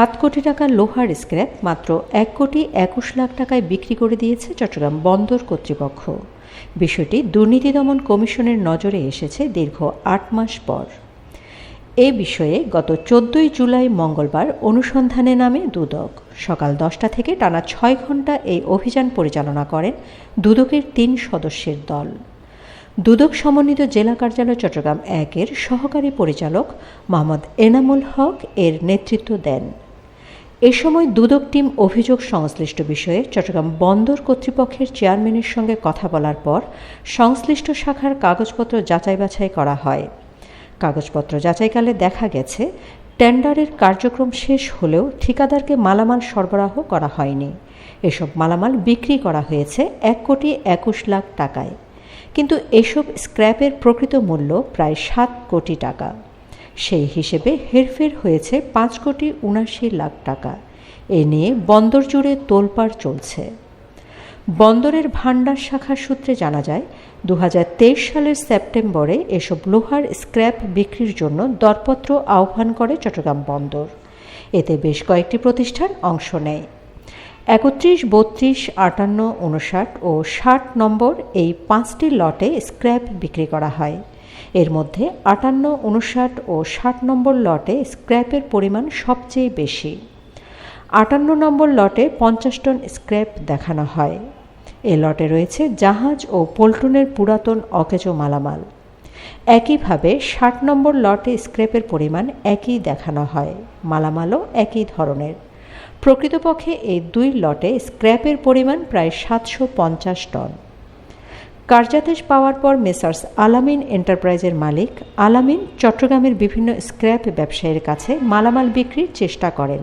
সাত কোটি টাকা লোহার স্ক্র্যাপ মাত্র এক কোটি একুশ লাখ টাকায় বিক্রি করে দিয়েছে চট্টগ্রাম বন্দর কর্তৃপক্ষ। বিষয়টি দুর্নীতি দমন কমিশনের নজরে এসেছে দীর্ঘ আট মাস পর। এ বিষয়ে গত চোদ্দই জুলাই মঙ্গলবার অনুসন্ধানে নামে দুদক। সকাল দশটা থেকে টানা ছয় ঘণ্টা এই অভিযান পরিচালনা করেন দুদকের তিন সদস্যের দল। দুদক সমন্বিত জেলা কার্যালয় চট্টগ্রাম একের সহকারী পরিচালক মোহাম্মদ এনামুল হক এর নেতৃত্ব দেন। এ সময় দুদক টিম অভিযোগ সংশ্লিষ্ট বিষয়ে চট্টগ্রাম বন্দর কর্তৃপক্ষের চেয়ারম্যানের সঙ্গে কথা বলার পর সংশ্লিষ্ট শাখার কাগজপত্র যাচাই বাছাই করা হয়। কাগজপত্র যাচাইকালে দেখা গেছে, টেন্ডারের কার্যক্রম শেষ হলেও ঠিকাদারকে মালামাল সরবরাহ করা হয়নি। এসব মালামাল বিক্রি করা হয়েছে এক কোটি একুশ লাখ টাকায়। কিন্তু এসব স্ক্র্যাপের প্রকৃত মূল্য প্রায় সাত কোটি টাকা। সেই হিসেবে হেরফের হয়েছে পাঁচ কোটি উনাশি লাখ টাকা। এ নিয়ে বন্দর জুড়ে তোলপাড় চলছে। বন্দরের ভাণ্ডার শাখার সূত্রে জানা যায় দু হাজার তেইশ সালের সেপ্টেম্বরে এসব লোহার স্ক্র্যাপ বিক্রির জন্য দরপত্র আহ্বান করে চট্টগ্রাম বন্দর। এতে বেশ কয়েকটি প্রতিষ্ঠান অংশ নেয়। একত্রিশ, বত্রিশ, আটান্ন, উনষাট ও ষাট নম্বর এই পাঁচটি লটে স্ক্র্যাপ বিক্রি করা হয়। এর মধ্যে আটান্ন, উনষাট ও ষাট নম্বর লটে স্ক্র্যাপের পরিমাণ সবচেয়ে বেশি। আটান্ন নম্বর লটে পঞ্চাশ টন স্ক্র্যাপ দেখানো হয়। এ লটে রয়েছে জাহাজ ও পল্টনের পুরাতন অকেজো মালামাল। একইভাবে ষাট নম্বর লটে স্ক্র্যাপের পরিমাণ একই দেখানো হয়, মালামালও একই ধরনের। প্রকৃতপক্ষে এই দুই লটে স্ক্র্যাপের পরিমাণ প্রায় সাতশো পঞ্চাশ টন। কার্যাদেশ পাওয়ার পর মেসার্স আলামিন এন্টারপ্রাইজের মালিক। আলামিন চট্টগ্রামের বিভিন্ন স্ক্র্যাপ ব্যবসায়ীর কাছে মালামাল বিক্রির চেষ্টা করেন।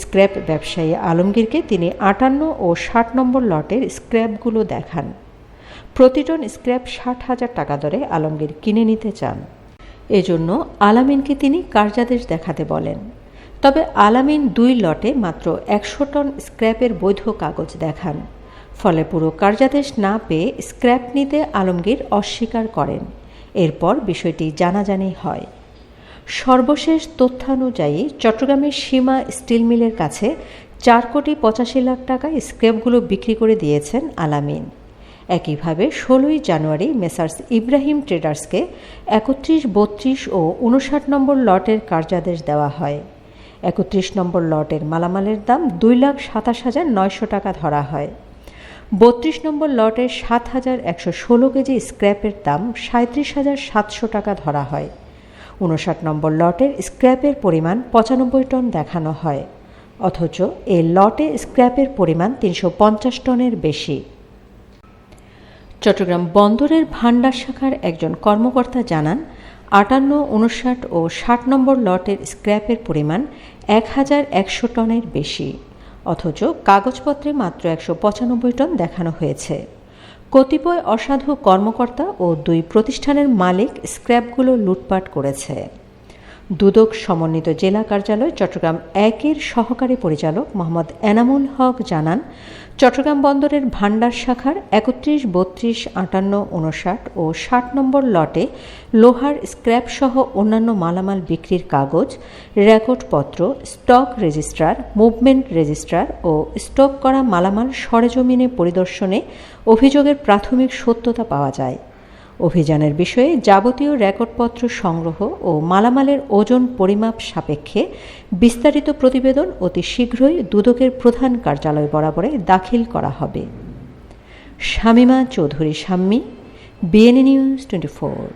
স্ক্র্যাপ ব্যবসায়ী আলমগীরকে তিনি আটান্ন ও ষাট নম্বর লটের স্ক্র্যাপগুলো দেখান। প্রতি টন স্ক্র্যাপ ষাট হাজার টাকা দরে আলমগীর কিনে নিতে চান। এজন্য আলামিনকে তিনি কার্যাদেশ দেখাতে বলেন। তবে আলামিন দুই লটে মাত্র একশো টন স্ক্র্যাপের বৈধ কাগজ দেখান। ফলে পুরো কার্যাদেশ না পেয়ে স্ক্র্যাপ নিতে আলমগীর অস্বীকার করেন। এরপর বিষয়টি জানাজানি হয়। সর্বশেষ তথ্যানুযায়ী চট্টগ্রামের সীমা স্টিল মিলের কাছে চার কোটি পঁচাশি লাখ টাকায় স্ক্র্যাপগুলো বিক্রি করে দিয়েছেন আলামিন। একইভাবে ষোলোই জানুয়ারি মেসার্স ইব্রাহিম ট্রেডার্সকে একত্রিশ, বত্রিশ ও উনষাট নম্বর লটের কার্যাদেশ দেওয়া হয়। একত্রিশ নম্বর লটের মালামালের দাম দুই লাখ সাতাশ হাজার নয়শো টাকা ধরা হয়। বত্রিশ নম্বর লটের সাত হাজার একশো ষোলো কেজি স্ক্র্যাপের দাম সাঁত্রিশ হাজার সাতশো টাকা ধরা হয়। উনষাট নম্বর লটের স্ক্র্যাপের পরিমাণ পঁচানব্বই টন দেখানো হয়। অথচ এ লটে স্ক্র্যাপের পরিমাণ তিনশো পঞ্চাশ টনের বেশি। চট্টগ্রাম বন্দরের ভাণ্ডার শাখার একজন কর্মকর্তা জানান, আটান্ন, উনষাট ও ষাট নম্বর লটের স্ক্র্যাপের পরিমাণ এক হাজার একশো টনের বেশি। অথচ কাগজপত্রে মাত্র একশো পঁচানব্বই টন দেখানো হয়েছে। কতিপয় অসাধু কর্মকর্তা ও দুই প্রতিষ্ঠানের মালিক স্ক্র্যাপগুলো লুটপাট করেছে। দুদক সমন্বিত জেলা কার্যালয় চট্টগ্রাম একের সহকারী পরিচালক মোহাম্মদ এনামুল হক জানান, চট্টগ্রাম বন্দরের ভান্ডার শাখার একত্রিশ, বত্রিশ, আটান্ন, উনষাট ও ষাট নম্বর লটে লোহার স্ক্র্যাপ সহ অন্যান্য মালামাল বিক্রির কাগজ, রেকর্ডপত্র, স্টক রেজিস্ট্রার, মুভমেন্ট রেজিস্ট্রার ও স্টক করা মালামাল সরেজমিনে পরিদর্শনে অভিযোগের প্রাথমিক সত্যতা পাওয়া যায়। অভিযানের বিষয়ে যাবতীয় রেকর্ডপত্র সংগ্রহ ও মালামালের ওজন পরিমাপ সাপেক্ষে বিস্তারিত প্রতিবেদন অতি শীঘ্রই দুদকের প্রধান কার্যালয় বরাবরে দাখিল করা হবে। Shamima Chowdhury Shammi BNA news twenty four